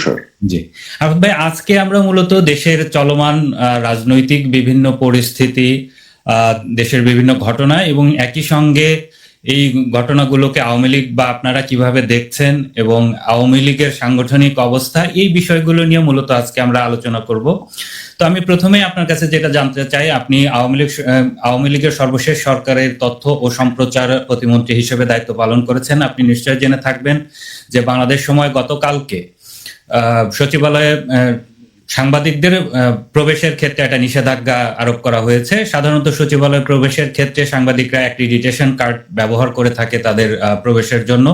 তুষার জি। ভাই, আজকে আমরা মূলত দেশের চলমান রাজনৈতিক বিভিন্ন পরিস্থিতি দেশের বিভিন্ন ঘটনা এবং একই সঙ্গে এই ঘটনাগুলোকে আওয়ামী লীগ বা আপনারা কীভাবে দেখছেন এবং আওয়ামী লীগের সাংগঠনিক অবস্থা, এই বিষয়গুলো নিয়ে মূলত আজকে আমরা আলোচনা করব। তো আমি প্রথমেই আপনার কাছে যেটা জানতে চাই, আপনি আওয়ামী লীগ আওয়ামী লীগের সর্বশেষ সরকারের তথ্য ও সম্প্রচার প্রতিমন্ত্রী হিসেবে দায়িত্ব পালন করেছেন। আপনি নিশ্চয় জেনে থাকবেন যে বাংলাদেশ সময় গতকালকে সচিবালয়ে সাংবাদিকদের প্রবেশের ক্ষেত্রে একটা নিষেধাজ্ঞা আরোপ করা হয়েছে। সাধারণত সচিবালয় প্রবেশের ক্ষেত্রে সাংবাদিকরা অ্যাক্রিডিটেশন কার্ড ব্যবহার করে থাকে তাদের প্রবেশের জন্য।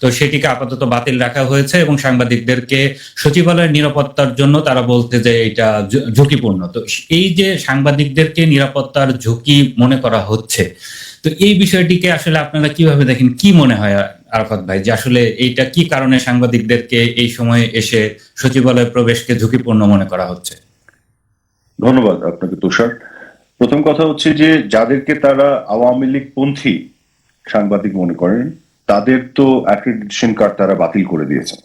তো সেটিকে আপাতত বাতিল রাখা হয়েছে এবং সাংবাদিকদেরকে সচিবালয়ের নিরাপত্তার জন্য তারা বলতে যে এটা ঝুঁকিপূর্ণ। তো এই যে সাংবাদিকদেরকে নিরাপত্তার ঝুঁকি মনে করা হচ্ছে, তো এই বিষয়টিকে আসলে আপনারা কীভাবে দেখেন? কি মনে হয় আরাফাত ভাই, যে আসলে এইটা কি কারণে সাংবাদিকদেরকে এই সময়ে এসে সচিবালয় প্রবেশকে ঝুঁকিপূর্ণ মনে করা হচ্ছে? ধন্যবাদ আপনাকে, তুষার। প্রথম কথা হচ্ছে যে, যাদেরকে তারা আওয়ামী লীগ পন্থী সাংবাদিক মনে করেন, তাদের তো অ্যাক্রেডিটেশন কার্ড তারা বাতিল করে দিয়েছে।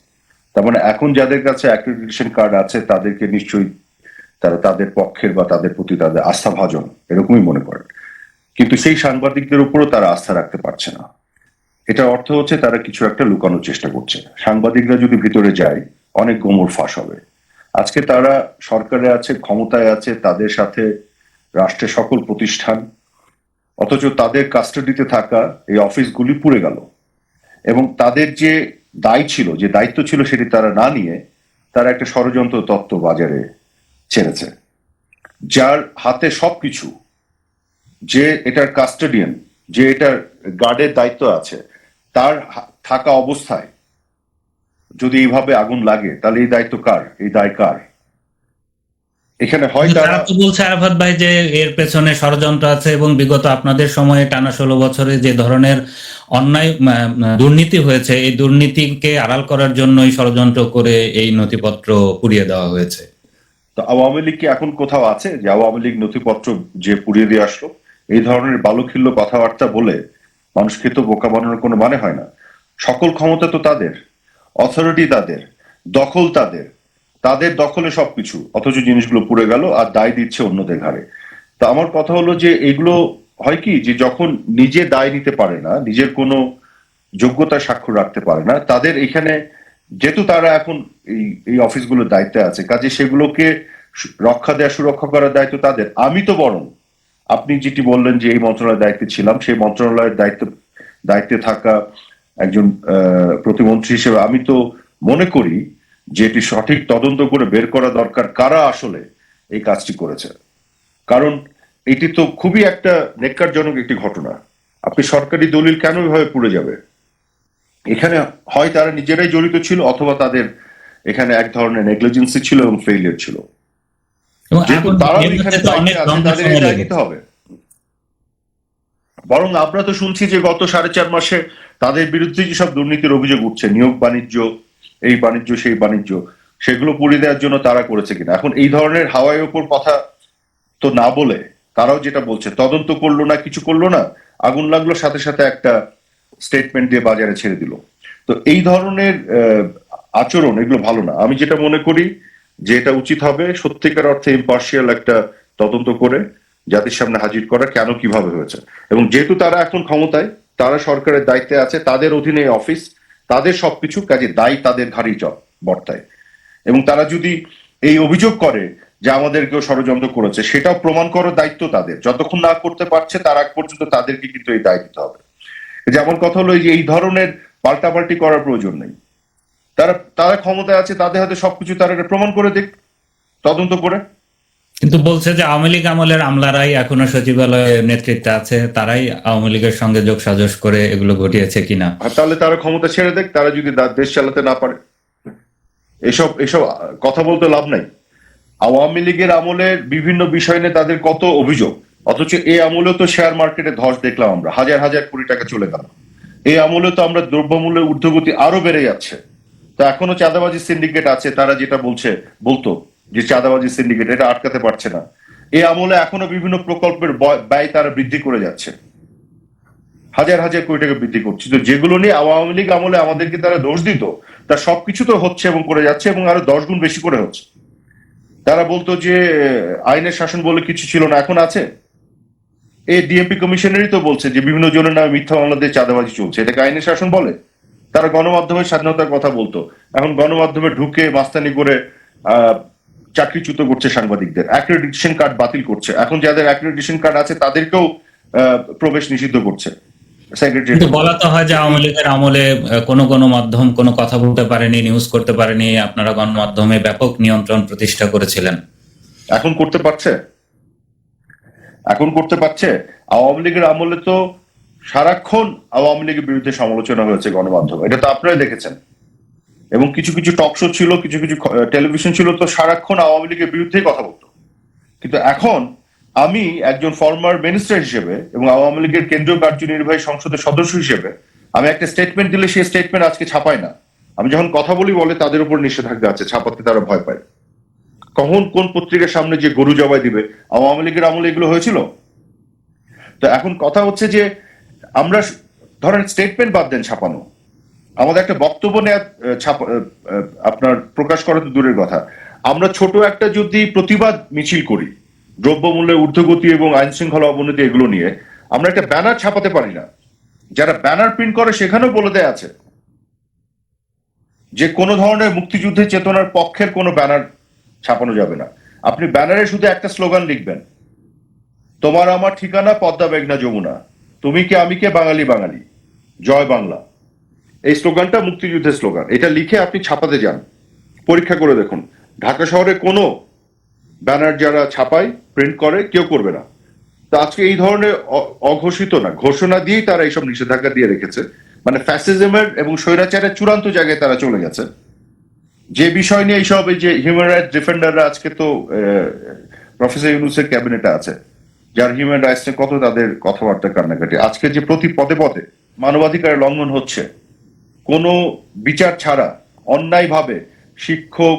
তার মানে এখন যাদের কাছে অ্যাক্রেডিটেশন কার্ড আছে, তাদেরকে নিশ্চয়ই তারা তাদের পক্ষের বা তাদের প্রতি তাদের আস্থা ভাজন এরকমই মনে করেন। কিন্তু সেই সাংবাদিকদের উপরও তারা আস্থা রাখতে পারছে না। এটা অর্থ হচ্ছে তারা কিছু একটা লুকানোর চেষ্টা করছে। সাংবাদিকরা যদি ভিতরে যায়, অনেক গোমর ফাঁস হবে। আজকে তারা সরকারে আছে, ক্ষমতায় আছে, তাদের সাথে রাষ্ট্রের সকল প্রতিষ্ঠান, অথচ তাদের কাস্টাডিতে থাকা এই অফিসগুলি পুড়ে গেল। এবং তাদের যে দায় ছিল, যে দায়িত্ব ছিল সেটি তারা না নিয়ে তারা একটা ষড়যন্ত্র তত্ত্ব বাজারে ছেড়েছে। যার হাতে সবকিছু, যে এটার কাস্টাডিয়ান যে এটার গার্ডের দায়িত্ব আছে তার থাকা অবস্থায় যদি এইভাবে আগুন লাগে তাহলে এই দায়িত্ব কার? এই দায় কার? এখানে হয় তারা তো বলছে আরাফাত ভাই যে এর পেছনে ষড়যন্ত্র আছে এবং বিগত আপনাদের সময়ে টানা ষোলো বছরে যে ধরনের অন্যায় দুর্নীতি হয়েছে এই দুর্নীতিকে আড়াল করার জন্যই ষড়যন্ত্র করে এই নথিপত্র পুড়িয়ে দেওয়া হয়েছে। তো আওয়ামী লীগ কি এখন কোথাও আছে যে আওয়ামী লীগ নথিপত্র যে পুড়িয়ে দিয়ে আসলো? এই ধরনের বালুখিল্য কথাবার্তা বলে মানুষকে তো বোকা বানানোর কোনো মানে হয় না। সকল ক্ষমতা তো তাদের। অথরিটি তাদের। দখল তাদের। তাদের দখলে সবকিছু। অথচ জিনিসগুলো পুড়ে গেল আর দায় দিচ্ছে অন্যদের ঘাড়ে। তা আমার কথা হলো যে এগুলো হয় কি, যে যখন নিজে দায় নিতে পারে না, নিজের কোনো যোগ্যতা স্বাক্ষর রাখতে পারে না, তাদের এখানে যেহেতু তারা এখন এই এই অফিসগুলোর দায়িত্বে আছে, কাজে সেগুলোকে রক্ষা দেওয়া সুরক্ষা করার দায়িত্ব তাদের। আমি তো বরং আপনি যেটি বললেন যে এই মন্ত্রণালয়ের দায়িত্বে ছিলাম, সেই মন্ত্রণালয়ের দায়িত্ব, দায়িত্বে থাকা একজন প্রতিমন্ত্রী হিসেবে আমি তো মনে করি যে এটি সঠিক তদন্ত করে বের করা দরকার কারা আসলে এই কাজটি করেছে। কারণ এটি তো খুবই একটা নেককারজনক একটি ঘটনা। আপনি সরকারি দলিল কেন এভাবে পুড়ে যাবে? এখানে হয় তারা নিজেরাই জড়িত ছিল অথবা তাদের এখানে এক ধরনের নেগলিজেন্সি ছিল এবং ফেইলিয়ার ছিল। এবং হবে। বরং আমরা তো শুনছি যে গত সাড়ে চার মাসে তাদের বিরুদ্ধে যেসব দুর্নীতির অভিযোগ উঠছে নিয়োগ বাণিজ্য এই বাণিজ্য সেই বাণিজ্য সেগুলো পুড়িয়ে দেওয়ার জন্য তারা করেছে কিনা? এখন এই ধরনের হাওয়ায় ওপর কথা তো না বলে তারাও যেটা বলছে তদন্ত করল না কিছু করল না আগুন লাগল সাথে সাথে একটা স্টেটমেন্ট দিয়ে বাজারে ছেড়ে দিল। তো এই ধরনের আহ, আচরণ এগুলো ভালো না। আমি যেটা মনে করি যে এটা উচিত হবে সত্যিকার অর্থে ইম্পার্শিয়াল একটা তদন্ত করে জাতির সামনে হাজির করা কেন কীভাবে হয়েছে। এবং যেহেতু তারা এখন ক্ষমতায়, তারা সরকারের দায়িত্বে আছে, তাদের অধীনে অফিস, তাদের সবকিছু কাজে দায়ী তাদের ঘাড়ি বর্তায়। এবং তারা যদি এই অভিযোগ করে যে আমাদের কেউ ষড়যন্ত্র করেছে, সেটাও প্রমাণ করার দায়িত্ব তাদের। যতক্ষণ না করতে পারছে, তার আগ পর্যন্ত তাদেরকে কিন্তু এই দায় দিতে হবে। যেমন কথা হলো এই ধরনের পাল্টাপাল্টি করার প্রয়োজন নেই। তারা তারা ক্ষমতায় আছে তাদের হাতে সবকিছু তারা এটা প্রমাণ করে দিক তদন্ত করে। কিন্তু বলছে যে আওয়ামী লীগ আমলের আমলারাই এখনও সচিবালয়ের নেতৃত্বে আছে তারাই আওয়ামী লীগের সঙ্গে যোগ সাজস করে এগুলো ঘটিয়েছে কিনা? তাহলে তারা ক্ষমতা ছেড়ে দেখ তারা যদি দেশ চালাতে না পারে। এসব এসব কথা বলতে লাভ নাই। আওয়ামী লীগের আমলে বিভিন্ন বিষয় নিয়ে তাদের কত অভিযোগ অথচ এই আমলে তো শেয়ার মার্কেটে ধস দেখলাম আমরা হাজার হাজার কোটি টাকা চলে গেল। এই আমলে তো আমরা দ্রব্যমূল্যের ঊর্ধ্বগতি আরও বেড়ে যাচ্ছে। তো এখনও চাঁদাবাজি সিন্ডিকেট আছে, তারা যেটা বলছে, বলতো যে চাঁদাবাজি সিন্ডিকেট এটা আটকাতে পারছে না। এই আমলে এখনও বিভিন্ন প্রকল্পের বয়- ব্যয় তারা বৃদ্ধি করে যাচ্ছে। হাজার হাজার কোটি টাকা বৃদ্ধি করছে। তো যেগুলো নিয়ে আওয়ামী লীগ আমলে আমাদেরকে তারা দোষ দিত তার সবকিছু তো হচ্ছে এবং করে যাচ্ছে এবং আরও দশ গুণ বেশি করে হচ্ছে। তারা বলতো যে, আইনের শাসন বলে কিছু ছিল না, এখন আছে। এই ডিএমপি কমিশনারই তো বলছে যে বিভিন্ন জনের নামে মিথ্যা মামলা দিয়ে চাঁদাবাজি চলছে। এটাকে আইনের শাসন বলে? তারা গণমাধ্যমের স্বাধীনতার কথা বলতো। এখন গণমাধ্যমে ঢুকে বাস্তানি করে চাকরিচ্যুত করছে সাংবাদিকদের। অ্যাক্রেডিটেশন কার্ড বাতিল করছে। এখন যাদের অ্যাক্রেডিটেশন কার্ড আছে তাদেরকেও প্রবেশ নিষিদ্ধ করছে। সেক্রেটারি কিন্তু বলা তো হয় যে আওয়ামী লীগের আমলে কোনো কোনো মাধ্যম কোনো কথা বলতে পারেনি নিউজ করতে পারেনি। আপনারা গণমাধ্যমে ব্যাপক নিয়ন্ত্রণ প্রতিষ্ঠা করেছিলেন। এখন করতে পারছে? এখন করতে পারছে? আওয়ামী লীগের আমলে তো সারাক্ষণ আওয়ামী লীগের বিরুদ্ধে সমালোচনা হয়েছে গণমাধ্যমে। এটা তো আপনারা দেখেছেন। এবং কিছু কিছু টক শো ছিল, কিছু কিছু টেলিভিশন ছিল, তো সারাক্ষণ আওয়ামী লীগের বিরুদ্ধেই কথা বলতো। কিন্তু এখন আমি একজন ফর্মার মিনিস্টার হিসেবে এবং আওয়ামী লীগের কেন্দ্রীয় কার্যনির্বাহী সংসদের সদস্য হিসেবে, আমি একটা স্টেটমেন্ট দিলে সেই স্টেটমেন্ট আজকে ছাপাই না। আমি যখন কথা বলি বলে তাদের উপর নিষেধাজ্ঞা আছে, ছাপাতে তারা ভয় পায়। কখন কোন পত্রিকার সামনে যে গরু জবাই দিবে, আওয়ামী লীগের আমলে এগুলো হয়েছিল? তো এখন কথা হচ্ছে যে আমরা ধরেন স্টেটমেন্ট বাদ দেন ছাপানো। আমাদের একটা বক্তব্য নেওয়া আপনার প্রকাশ করা তো দূরের কথা। আমরা ছোট একটা যদি প্রতিবাদ মিছিল করি, দ্রব্যমূল্যের ঊর্ধ্বগতি এবং আইন শৃঙ্খলা অবনতি এগুলো নিয়ে, আমরা একটা ব্যানার ছাপাতে পারি না। যারা ব্যানার প্রিন্ট করে সেখানেও বলে দেয়া আছে। যে কোনো ধরনের মুক্তিযুদ্ধের চেতনার পক্ষের কোনো ব্যানার ছাপানো যাবে না। আপনি ব্যানারে শুধু একটা স্লোগান লিখবেন, তোমার আমার ঠিকানা, পদ্মা মেঘনা যমুনা। তুমি কে, আমি কে, বাঙালি বাঙালি। জয় বাংলা। এই স্লোগানটা মুক্তিযুদ্ধের স্লোগান। এটা লিখে আপনি ছাপাতে যান। পরীক্ষা করে দেখুন। ঢাকা শহরে কোনো ব্যানার যারা ছাপায়, প্রিন্ট করে, কেউ করবে না। তো আজকে এই ধরনের অঘোষিত না, ঘোষণা দিয়েই তারা এইসব নিষেধাজ্ঞা দিয়ে রেখেছে। মানে ফ্যাসিজমের এবং স্বৈরাচারের চূড়ান্ত জায়গায় তারা চলে গেছে। যে বিষয় নিয়ে এইসব এই যে হিউম্যান রাইটস ডিফেন্ডাররা আজকে তো প্রফেসর ইউনুসের ক্যাবিনেটে আছে। যার হিউম্যান রাইটস নিয়ে কত তাদের কথাবার্তা কান্নাকাটি। আজকে যে প্রতি পদে পদে মানবাধিকারের লঙ্ঘন হচ্ছে, কোনো বিচার ছাড়া, অন্যায়ভাবে শিক্ষক,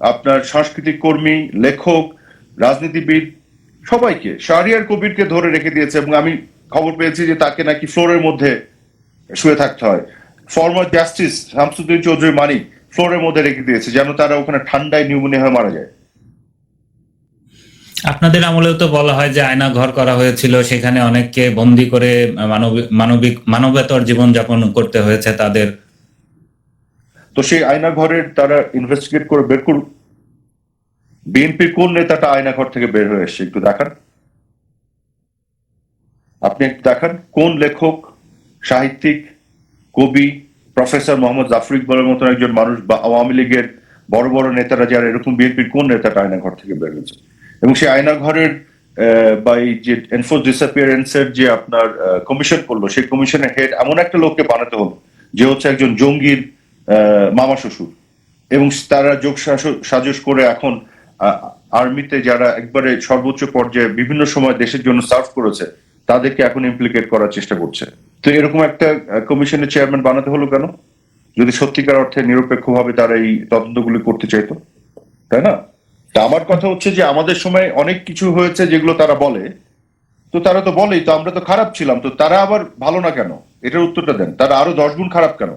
আপনার সাংস্কৃতিক কর্মী, লেখক, রাজনীতিবিদ, সবাইকে, শাহরিয়ার কবিরকে ধরে রেখে দিয়েছে এবং আমি খবর পেয়েছি যে তাকে নাকি ফ্লোরের মধ্যে শুয়ে থাকতে হয়। ফর্মার জাস্টিস শামসুদ্দিন চৌধুরী মানিক ফ্লোরের মধ্যে রেখে দিয়েছে যেন তারা ওখানে ঠান্ডায় নিউমোনিয়া হয়ে মারা যায়। আপনাদের আমলেও তো বলা হয় যে আয়না ঘর করা হয়েছিল, সেখানে অনেককে বন্দি করে মানবিক, মানবেতর জীবনযাপন করতে হয়েছে তাদের। তো সেই আয়না ঘরের তারা ইনভেস্টিগেট করে বের করুক বিএনপির কোন নেতাটা আয়না ঘর থেকে বের হয়ে এসছে একটু দেখান। আপনি একটু দেখান, কোন লেখক, সাহিত্যিক, কবি, প্রফেসর মোহাম্মদ জাফর ইকবালের মতন একজন মানুষ বা আওয়ামী লীগের বড় বড় নেতারা যারা এরকম বিএনপির কোন নেতাটা আয়না ঘর থেকে বের হয়েছে? এবং সেই আয়না ঘরের আহ, বা এই যে এনফোর্স ডিসঅ্যাপিয়ারেন্সের যে আপনার কমিশন করল সেই কমিশনের হেড এমন একটা লোককে বানাতে হলো যে হচ্ছে একজন জঙ্গির মামা শ্বশুর। এবং তারা যোগ সাজ- সাজস করে এখন আর্মিতে যারা একবারে সর্বোচ্চ পর্যায়ে বিভিন্ন সময় দেশের জন্য সার্ভ করেছে তাদেরকে এখন ইমপ্লিকেট করার চেষ্টা করছে। তো এরকম একটা কমিশনের চেয়ারম্যান বানাতে হলো কেন? যদি সত্যিকার অর্থে নিরপেক্ষভাবে তারা এই তদন্তগুলি করতে চাইতো তাই না? তা আমার কথা হচ্ছে যে আমাদের সময় অনেক কিছু হয়েছে যেগুলো তারা বলে। তো তারা তো বলেই, তো আমরা তো খারাপ ছিলাম, তো তারা আবার ভালো না কেন? এটার উত্তরটা দেন। তারা আরও দশ গুণ খারাপ কেন?